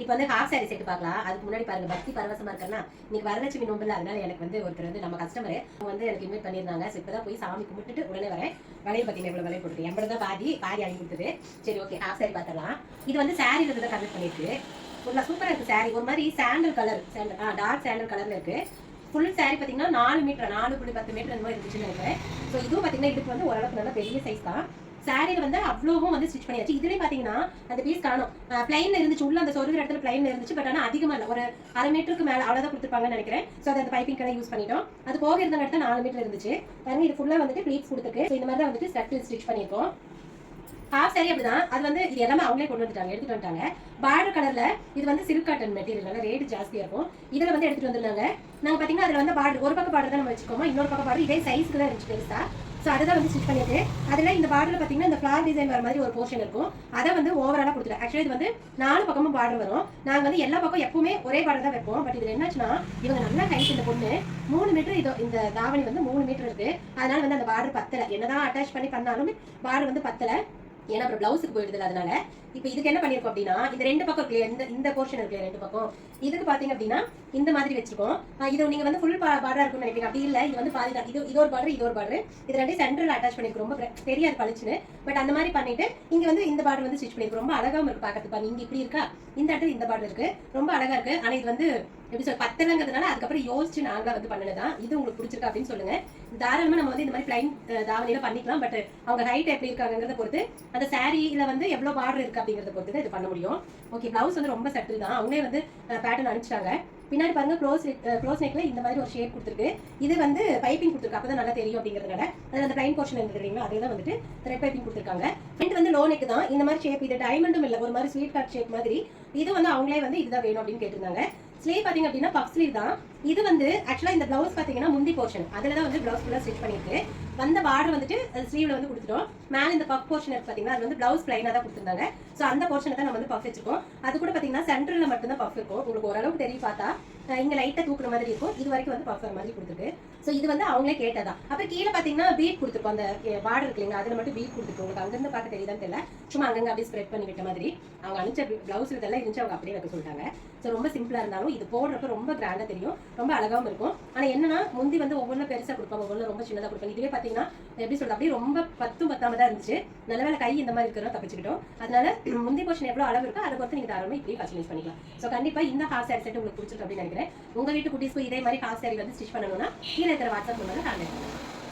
இப்போ வந்து half sorry set பார்க்கலாம். அதுக்கு முன்னாடி பாருங்க பக்தி பரவசமா இருக்கேன்னா இன்னைக்கு வரலட்சுமி நோம்புல அதனால எனக்கு வந்து ஒருத்தர் வந்து நம்ம கஸ்டமர் அவங்க வந்து எனக்கு இன்வைட் பண்ணியிருந்தாங்க. ஸோ இப்பதான் போய் சாமி கும்பிட்டுட்டு உடனே வரேன். வளையல் பார்த்தீங்கன்னா இவ்வளவு வளையல் போட்டுருக்கு எண்பது தான் பாதி பாதி வாங்கி கொடுத்துரு சரி ஓகே ஹாஃப் சாரி பார்த்தலாம் இது வந்து சாரியில் தான் கன்வெர்ட் பண்ணிருக்கு ஃபுல்லாக சூப்பராக இருக்கு சாரி ஒரு மாதிரி சாண்டல் கலர் சாண்டல் ஆ டார்க் சாண்டல் கலர்ல இருக்கு. ஃபுல் சாரி பார்த்தீங்கன்னா நாலு மீட்டர் நாலு புள்ளி பத்து மீட்டர் இந்த மாதிரி இருந்துச்சுன்னு நினைக்கிறேன். ஸோ இதுவும் பார்த்தீங்கன்னா இதுக்கு வந்து ஓரளவுக்கு நல்ல பெரிய சைஸ் தான். சாரியில் வந்து அவ்வளோவும் வந்து ஸ்டிச் பண்ணியாச்சு. இதுலேயே பார்த்தீங்கன்னா அந்த பீஸ் காணும். பிளைன்ல இருந்துச்சு. உள்ள அந்த சொருகிற இடத்துல பிளைன்ல இருந்துச்சு. பட் ஆனால் அதிகமாக இல்லை. ஒரு அரை மீட்டருக்கு மேலே அவ்வளோதான் கொடுத்துருப்பாங்கன்னு நினைக்கிறேன். ஸோ அதை அந்த பைப்பிங் கடை யூஸ் பண்ணிட்டோம். அது போக இருந்த இடத்துல நாலு மீட்டர் இருந்துச்சு. பாருங்க இது ஃபுல்லாக வந்துட்டு ப்ளீட்ஸ் கொடுத்துருக்கு. ஸோ இந்த மாதிரி தான் வந்துட்டு ஸ்டட் ஸ்டிச் பண்ணியிருக்கோம். ஹாஃப் சாரி அப்படிதான். அது வந்து இது எல்லாமே அவங்களே கொண்டு வந்துட்டாங்க. எடுத்துட்டு வந்துட்டாங்க. பார்டர் கலர்ல இது வந்து சில்க் காட்டன் மெட்டீரியல் ரேட் ஜாஸ்தியா இருக்கும். இதுல வந்து எடுத்துட்டு வந்துருந்தாங்க. நாங்க பாத்தீங்கன்னா அதுல வந்து பார்டர் ஒரு பக்கம் பார்டர் தான் நம்ம வச்சுக்கோமா. இன்னொரு பக்கம் பார்டர் இதே சைஸ்க்கு தான் இருந்துச்சு பெருசா. ஸோ அதை தான் வந்து ஸ்டிச் பண்ணிட்டு அதில் இந்த பார்டர்ல பார்த்தீங்கன்னா இந்த ஃப்ளார் டிசைன் வர மாதிரி ஒரு போர்ஷன் இருக்கும். அதை வந்து ஓவராலாக கொடுத்துட்டேன். ஆக்சுவலி இது வந்து நாலு பக்கமும் பார்டர் வரும். நாங்கள் வந்து எல்லா பக்கம் எப்பவுமே ஒரே பார்டர் தான் வைப்போம். பட் இதில் என்னாச்சுன்னா இவங்க நல்லா ஹைட் இந்த பொண்ணு. மூணு மீட்டர் இதோ இந்த தாவணி வந்து மூணு மீட்டர் இருக்கு. அதனால வந்து அந்த பார்டர் பத்தலை. என்னதான் அட்டாச் பண்ணி பண்ணாலும் பார்டர் வந்து பத்தலை. ஏன்னா அப்புறம் பிளவுஸுக்கு போயிடுது அதனால. இப்போ இதுக்கு என்ன பண்ணிருக்கோம் அப்படின்னா இந்த ரெண்டு பக்கம் இருக்கு இந்த இந்த போர்ஷன் இருக்கு ரெண்டு பக்கம். இதுக்கு பாத்தீங்க அப்படின்னா இந்த மாதிரி வச்சிருக்கோம். இது நீங்க வந்து ஃபுல் பார்டராக இருக்கும்னு நினைப்பீங்க. அப்படி இல்ல இது வந்து பாதி தான். இது இது ஒரு பார்டர் இது ஒரு பார்டர் இது ரெண்டையும் சென்ட்ரல் அட்டாச் பண்ணிருக்கோம். ரொம்ப பெ- தெரியாது பளிச்சுன்னு. பட் அந்த மாதிரி பண்ணிட்டு இங்க வந்து இந்த பார்டர் வந்து ஸ்டிச் பண்ணிருக்கோம். ரொம்ப அழகாகவும் இருக்கு பாக்கிறதுக்கு பாருங்க. இங்க இப்படி இருக்கா? இந்த இடத்துல இந்த பார்டர் இருக்கு. ரொம்ப அழகா இருக்கு. ஆனா இது வந்து எப்படி சொல்ல பத்தலங்கிறதுனால அதுக்கப்புறம் யோசிச்சு நாங்க வந்து பண்ணனதான் இது உங்களுக்கு பிடிச்சிருக்கா அப்படின்னு சொல்லுங்க. தாராளமா நம்ம வந்து இந்த மாதிரி பிளைன் தாவணியில பண்ணிக்கலாம். பட் அவங்க ஹைட் எப்படி இருக்காங்கிறத பொறுத்து அந்த சாரியில வந்து எவ்வளவு பார்டர் இருக்கு அப்படிங்கறத பொறுத்து தான் இது பண்ண முடியும். ஓகே பிளவுஸ் வந்து ரொம்ப சட்டில் தான். அவங்களே வந்து பேட்டர்ன் அனுப்பிச்சிட்டாங்க. பின்னாடி பாருங்க க்ளோஸ் க்ளோஸ் நெக்ல இந்த மாதிரி ஒரு ஷேப் கொடுத்துருக்கு. இது வந்து பைப்பிங் கொடுத்துருக்கு. அப்பதான் நல்லா தெரியும் அப்படிங்கிறதுனால. அது அந்த பிளைன் போர்ஷன் இருந்துருக்கீங்களா அதே தான் வந்துட்டு த்ரெட் பைப்பிங் கொடுத்துருக்காங்க. ஃப்ரண்ட் வந்து லோ நெக் தான். இந்த மாதிரி ஷேப் இது டைமண்டும் இல்லை. ஒரு மாதிரி ஸ்வீட் கார்ட் ஷேப் மாதிரி. இது வந்து அவங்களே வந்து இதுதான் வேணும் அப்படின்னு கேட்டிருந்தாங்க. ஸ்லீவ் பார்த்தீங்க அப்படின்னா பஃப் ஸ்லீவ் தான். இது வந்து ஆக்சுவலாக இந்த ப்ளவுஸ் பார்த்தீங்கன்னா முந்தி போர்ஷன் அதில் தான் வந்து ப்ளவுஸ் ஃபுல்லாக ஸ்டிச் பண்ணியிருக்கு. வந்த பார்டர் வந்துட்டு ஸ்லீவில் வந்து கொடுத்துட்டோம். மேலே இந்த பஃப் போர்ஷன் இருக்கு பார்த்தீங்கன்னா அது வந்து ப்ளவுஸ் ப்ளைனாக தான் கொடுத்துருந்தாங்க. ஸோ அந்த போர்ஷனை தான் நம்ம வந்து பஃப் வச்சிருக்கோம். அது கூட பார்த்தீங்கன்னா சென்டரில் மட்டும்தான் பஃப் இருக்கும். உங்களுக்கு ஓரளவுக்கு தெரிய பார்த்தா இங்கே லைட்டாக தூக்குற மாதிரி இருக்கும். இது வரைக்கும் வந்து பஃப் மாதிரி கொடுத்துருக்கு. ஸோ இது வந்து அவங்களே கேட்டதா அப்புறம் கீழே பார்த்தீங்கன்னா பீட் கொடுத்துருக்கோம். அந்த பார்டர் இருக்கு இல்லைங்க அதுல மட்டும் பீட் கொடுத்துருக்கோம். உங்களுக்கு அங்கிருந்து பார்க்க தெரியுதான்னு தெரியல. சும்மா அங்கங்க அப்படியே ஸ்ப்ரெட் பண்ணி விட்ட மாதிரி. அவங்க அனுப்பிச்ச ப்ளவுஸ் இதெல்லாம் இருந்துச்சு அவங்க அப்படியே வைக்க சொல்லிட்டாங்க. ஸோ ரொம்ப சிம்பிளாக இருந்தாலும் இது போடுறப்ப ரொம்ப கிராண்டாக தெரியும். ரொம்ப அழகாவும் இருக்கும். ஆனா என்னன்னா முந்தி வந்து ஒவ்வொன்றும் பெருசாக கொடுப்பாங்க. ஒவ்வொன்றும் ரொம்ப சின்னதாக கொடுப்பாங்க. இதுவே பார்த்தீங்கன்னா எப்படி சொல்றது? அப்படியே ரொம்ப பத்தும் பத்தாம தான் இருந்துச்சு. நல்ல வேலை கை இந்த மாதிரி இருக்கிறோம் தப்பிச்சுக்கிட்டோம். அதனால முந்தி போர்ஷன் எவ்வளோ அளவு இருக்கோ அதை பொறுத்து நீங்கள் தாராளமாக இப்படி கஸ்டமைஸ் பண்ணிக்கலாம். ஸோ கண்டிப்பாக இந்த ஹாஃப் சாரி செட் உங்களுக்கு பிடிச்சிருக்கு அப்படின்னு நினைக்கிறேன். உங்க வீட்டு குட்டீஸ்க்கு இதே மாதிரி ஹாஃப் சாரி வந்து ஸ்டிச் பண்ணணும்னா கீழே नाही तर वाचा तुम्हाला काम येतं